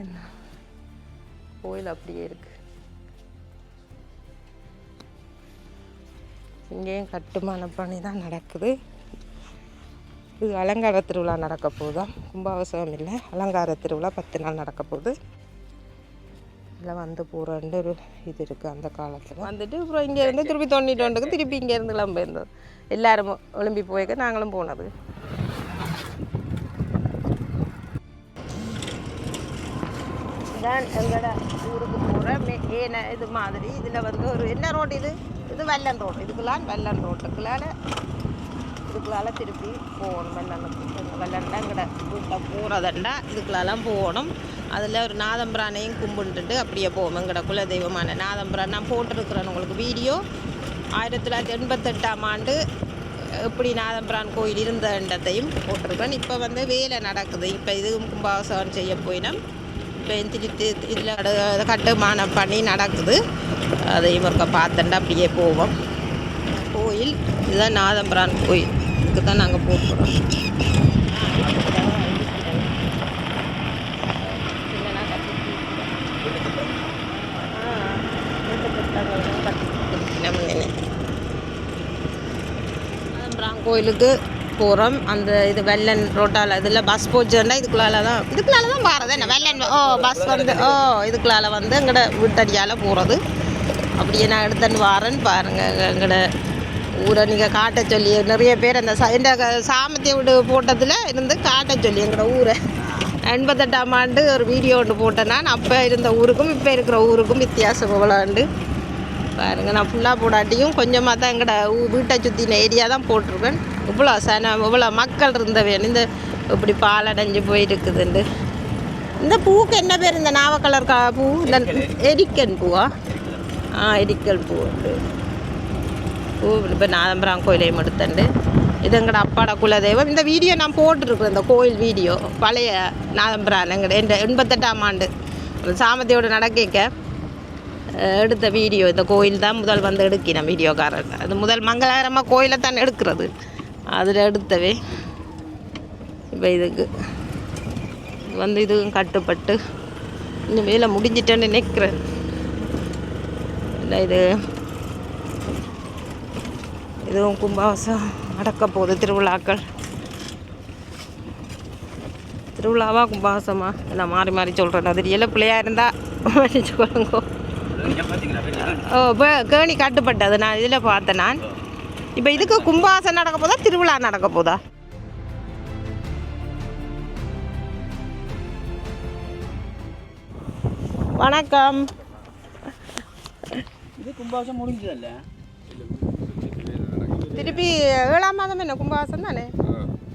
என்ன கோயில் அப்படியே இருக்கு. இங்கேயும் கட்டுமான பணி தான் நடக்குது. இது அலங்கார திருவிழா நடக்க போகுதா? கும்பாபிஷேகம் இல்லை. அலங்கார திருவிழா பத்து நாள் நடக்க போகுது. இதில் வந்து போகிறேன்ட்டு ஒரு இது இருக்குது அந்த காலத்தில். வந்துட்டு அப்புறம் இங்கேருந்து திருப்பி தொண்ணூற்றி ஒன்றுக்கு திருப்பி இங்கேருந்து கிளம்பியிருந்தோம் எல்லாரும் ஒலிம்பி போய்க்க நாங்களும் போனது. இதான் எங்களோட ஊருக்கு போகிற மே ஏன இது மாதிரி. இதில் வந்து ஒரு என்ன ரோடு இது? இது வெள்ளன் ரோடு. இதுக்குலாம் வெள்ளன் ரோட்டுக்குள்ளால இதுக்குள்ளால திருப்பி போகணும். வெள்ளனுக்கு வெள்ளண்டா எங்கட வீட்டை போகிறதண்டா இதுக்குள்ளெல்லாம் போகணும். அதில் ஒரு நாதம்பிரானையும் கும்பிட்டுட்டு அப்படியே போவோம். எங்கட குலதெய்வமான நாதம்பிரான். நான் போட்டிருக்கிறேன் உங்களுக்கு வீடியோ. ஆயிரத்தி தொள்ளாயிரத்தி எண்பத்தெட்டாம் ஆண்டு எப்படி நாதம்பிரான் கோயில் இருந்த இடத்தையும் போட்டிருக்கேன் இப்போ வந்து வேலை நடக்குது. இப்போ இதுவும் கும்பாபிஷேகம் செய்ய போயினோம். இப்போ திருத்தி இதில் கட்டுமானம் பண்ணி நடக்குது. அதையும் ஒருக்க பார்த்துட்டு அப்படியே போவோம். கோயில் இதுதான் நாதம்பிரான் கோயில். இதுக்கு தான் நாங்கள் போகிறோம் நாதம்பிரான் கோயிலுக்கு போகிறோம் அந்த இது வெள்ளன் ரோட்டால் இதில் பஸ் போச்சுன்னா இதுக்குள்ளால தான் இதுக்குள்ளால தான் போகிறது என்ன? வெள்ளன் ஓ பஸ் வந்து ஓ இதுக்குள்ளால வந்து எங்கட வீட்டடியால் போகிறது அப்படியே நான் எடுத்துன்னு வரேன்னு பாருங்கள் எங்கட ஊரை நீங்கள் காட்ட சொல்லி நிறைய பேர் அந்த ச- இந்த க- சாமத்திய வீடு போட்டதில் இருந்து காட்ட சொல்லி எங்களோட ஊரை. எண்பத்தெட்டாம் ஆண்டு ஒரு வீடியோ ஒன்று போட்டேன் நான். அப்போ இருந்த ஊருக்கும் இப்போ இருக்கிற ஊருக்கும் வித்தியாசம் எவ்வளோண்டு பாருங்கள் நான் ஃபுல்லாக போடாட்டியும் கொஞ்சமாக தான் எங்கட ஊ- வீட்டை சுற்றின ஏரியா தான் போட்டிருக்கேன். இவ்வளோ சன இவ்வளோ மக்கள் இருந்தவன் இந்த இப்படி பாலடைஞ்சு போயிருக்குதுண்டு இந்த பூவுக்கு என்ன பேர்? இந்த நாவ கலர் கா பூ? இந்த எரிக்கன் பூவா? ஆ எரிக்கல் பூ உண்டு. பூ இப்போ நாதம்பரம் கோயிலையும் எடுத்தண்டு. இது எங்களோட அப்பாட குலதெய்வம். இந்த வீடியோ நான் போட்டிருக்கிறேன் இந்த கோயில் வீடியோ. பழைய நாதம்பரான் எங்கட எண்ட எண்பத்தெட்டாம் ஆண்டு. சாமத்தியோடு நடக்க எடுத்த வீடியோ. இந்த கோயில் தான் முதல் வந்து எடுக்கினேன் வீடியோக்காரன் அது முதல் மங்களகரமாக கோயிலை தான் எடுக்கிறது. அதில் எடுத்தவே. இப்போ இதுக்கு. வந்து இதுவும் கட்டுப்பட்டு. இன்னும் வேலை முடிஞ்சிட்டேன்னு நினைக்கிறேன். இல்லை இது? இதுவும் கும்பாபிஷம் நடக்க போகுது திருவிழாக்கள். திருவிழாவா கும்பாபிஷமா நான் மாறி மாறி சொல்கிறேன் அது தெரியல பிள்ளையா இருந்தால் மன்னிச்சு கொள்ளுங்கோ ஓ கேணி கட்டுப்பட்டது. நான் இதில் பார்த்தேன் நான். இப்போ இதுக்கு கும்பாசம் நடக்க போதா திருவிழா நடக்க போதா? வணக்கம். இது கும்பாபிஷம் முடிஞ்சதல்ல? திருப்பி ஏழாம் மாதம் என்ன கும்பாசம் தானே?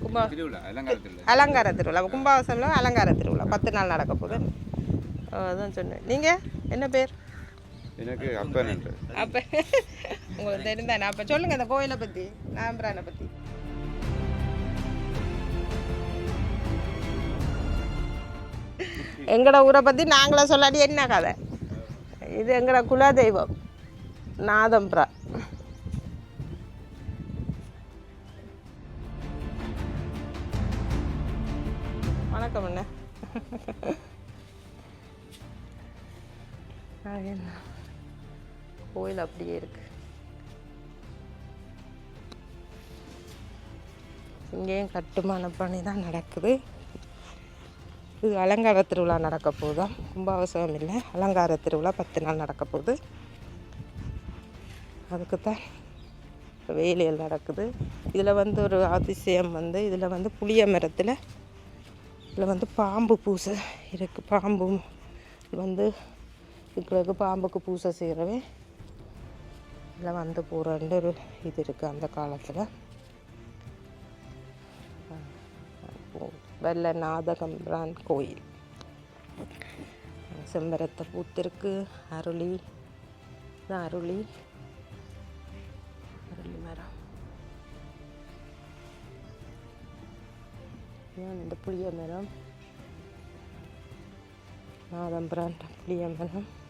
கும்பா திருவிழா அலங்காரத்தில் அலங்கார திருவிழா கும்பாபிஷம்ல அலங்கார திருவிழா பத்து நாள் நடக்க போகுது. ஓ, அதான் சொன்னேன். நீங்கள் என்ன பேர்? எனக்கு அப்பன் அப்போ உங்களுக்கு தெரிந்தானே அப்போ சொல்லுங்கள் இந்த கோயிலை பற்றி நாம்பரானை பற்றி எங்களோட ஊரை பற்றி நாங்களே சொல்லாடி என்ன கதை? இது எங்களோட குலதெய்வம் நாதம்பரா. வணக்கம் அண்ணா. என்ன? கோயில் அப்படியே இருக்குது இங்கேயும் கட்டுமான பணி தான் நடக்குது. இது அலங்கார திருவிழா நடக்க ரொம்ப அவசரம் இல்லை அலங்கார திருவிழா பத்து நாள் நடக்க போகுது. அதுக்கு தான் இப்போ வேலைகள் நடக்குது. இதில் வந்து ஒரு அதிசயம் வந்து இதில் வந்து புளிய மரத்தில் இதில் வந்து பாம்பு பூசை இருக்குது பாம்பும் வந்து இருக்கிறதுக்கு பாம்புக்கு பூசை செய்கிறவே இதில் வந்து போகிறன்னு ஒரு இது இருக்குது அந்த காலத்தில். வெள்ள நாதகம்பிரான் கோயில். செம்பரத்தை பூத்திருக்கு அருளி. இது அருளி. அருளி மரம். இந்த புளிய மரம். நாதம்பிரான் புளிய மரம்.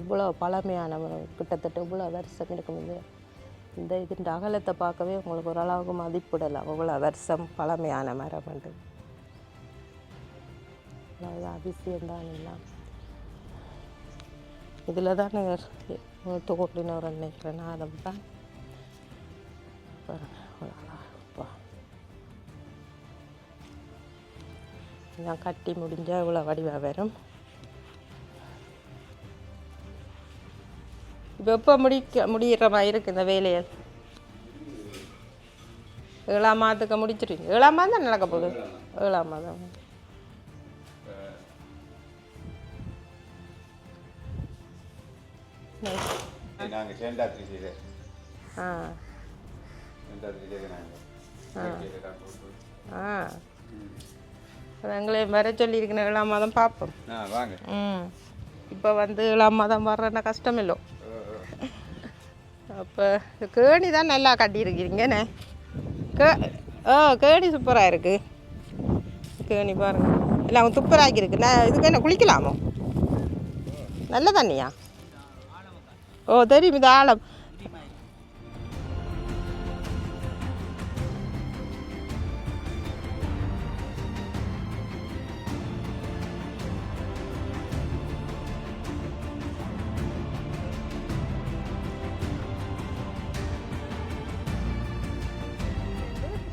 இவ்வளோ பழமையான மரம் கிட்டத்தட்ட இவ்வளோ வருஷம் இருக்கும்போது இந்த இதுன்ற அகலத்தை பார்க்கவே உங்களுக்கு ஓரளவுக்கு மதிப்பிடலாம். அவ்வளோ வருஷம் பழமையான மரம் உண்டு. அதாவது அதிசயம்தான் எல்லாம். இதில் தான் தோட்டினவர் நினைக்கிறேன் நாதம் தான். பாருங்க, கட்டி முடிஞ்சால் இவ்வளோ வடிவாக வரும். எப்போ முடிக்க முடிகிற மாதிரி இருக்கு இந்த வேலையை. ஏழாம் மாதத்துக்கு முடிச்சிருவீங்க. ஏழாம் மாதம் தான் நடக்க போகுது. ஏழாம் மாதம். செய்த. ஆ. செய்த நாங்கள் ஆ. அது எங்களையும் வர சொல்லியிருக்கேன். ஏழாம் மாதம் பார்ப்போம். ஆ வாங்க. ம். இப்போ வந்து ஏழாம் மாதம் வர்றேன்னா கஷ்டம் இல்லை அப்போ கேணி தான் நல்லா கட்டியிருக்கிறீங்கண்ணே கே ஓ கேணி சூப்பராக இருக்குது கேணி பாருங்கள் எல்லாம் துப்பராக்கி இருக்கு. நான் இதுக்கு என்ன குளிக்கலாமோ? நல்ல தண்ணியா? ஓ தெரியும் இது ஆழம்.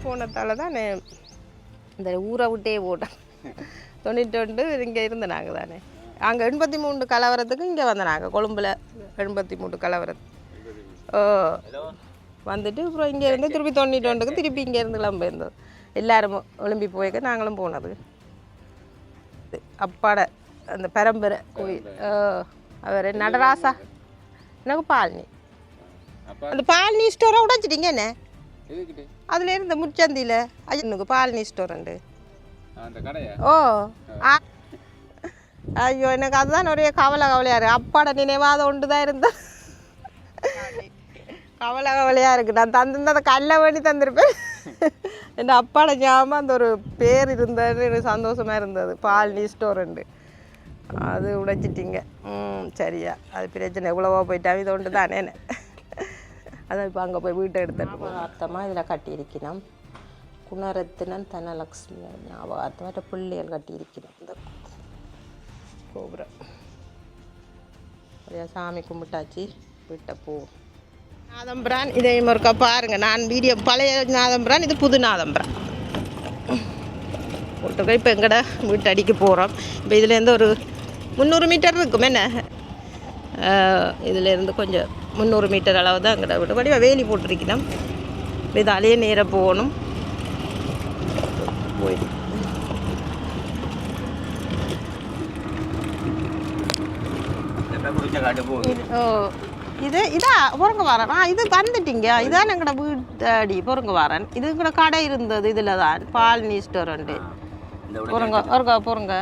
போனதால தான் இந்த ஊரை விட்டே போட்டேன் தொண்ணூற்றி ரெண்டு இங்கே இருந்த நாங்கள் தானே அங்கே எண்பத்தி மூணு கலவரத்துக்கு இங்கே வந்த நாங்கள் கொழும்புல எண்பத்தி மூணு கலவரத்து ஓ வந்துட்டு அப்புறம் இங்கே இருந்து திருப்பி தொண்ணூற்றி ரெண்டுக்கு திருப்பி இங்கே இருந்து கிளம்ப இருந்தது எல்லாரும் ஒலிம்பி போய்க்க நாங்களும் போனது. அப்பாட அந்த பரம்பரை கோயில். அவர் நடராசா? எனக்கு பால்னி? அந்த பால்னி ஸ்டோரை உடைச்சிட்டீங்க என்ன? அதில் இருந்த முச்சந்தியில் ஐயனுக்கு பால்னி அந்த கடையா? ஓ ஆ. ஐயோ எனக்கு அதுதான் ஒரே கவலை கவலையாக இருக்கு. அப்பாட நினைவாத ஒன்று தான் இருந்த. கவலை கவலையாக இருக்கு. நான் தந்திருந்த அந்த கல்லை வேண்டி தந்திருப்பேன். என் அப்பாட ஞாபகம் அந்த ஒரு பேர் இருந்தது எனக்கு சந்தோஷமாக இருந்தது. பால்னி ஸ்டோரண்டு. அது உடைச்சிட்டிங்க. ம் சரியா. அது பிரச்சனை. எவ்வளவோ போயிட்டா இது ஒன்று தானே அதான் இப்போ அங்கே போய் வீட்டை எடுத்துட்டு அர்த்தமாக இதில் கட்டியிருக்கணும். குணரத்தினன் தனலக்ஷ்மி ஞாபகார்த்தமாக பிள்ளைகள் கட்டியிருக்கிறோம் இந்த கோபுரம். அப்படியே சாமி கும்பிட்டாச்சு. வீட்டை போ. நாதம்பிரான் இதை ஒருக்கா பாருங்கள் நான் வீடியோ பழைய நாதம்பிரான் இது புது நாதம்பிரான். போட்டுக்க இப்போ எங்கட வீட்டு அடிக்க போகிறோம் இப்போ இதுலேருந்து ஒரு முந்நூறு மீட்டர் இருக்கும். என்ன? இதுலேருந்து கொஞ்சம் முந்நூறு மீட்டர் அளவு தான் எங்கட வீட்டு வடிவா வேலி போட்டிருக்கணும். இதாலேயே நேராக போகணும். போயிடு. ஓ இது இதா பொறுங்க வரேன். ஆ இது வந்துட்டீங்க இதான் எங்கட வீட்டடி. பொறுங்க வரேன். இது கூட கடை இருந்தது இதில் தான் பால் நீ ஸ்டோரண்ட்டு இந்த பொறுங்க ஒருங்க பொறுங்க.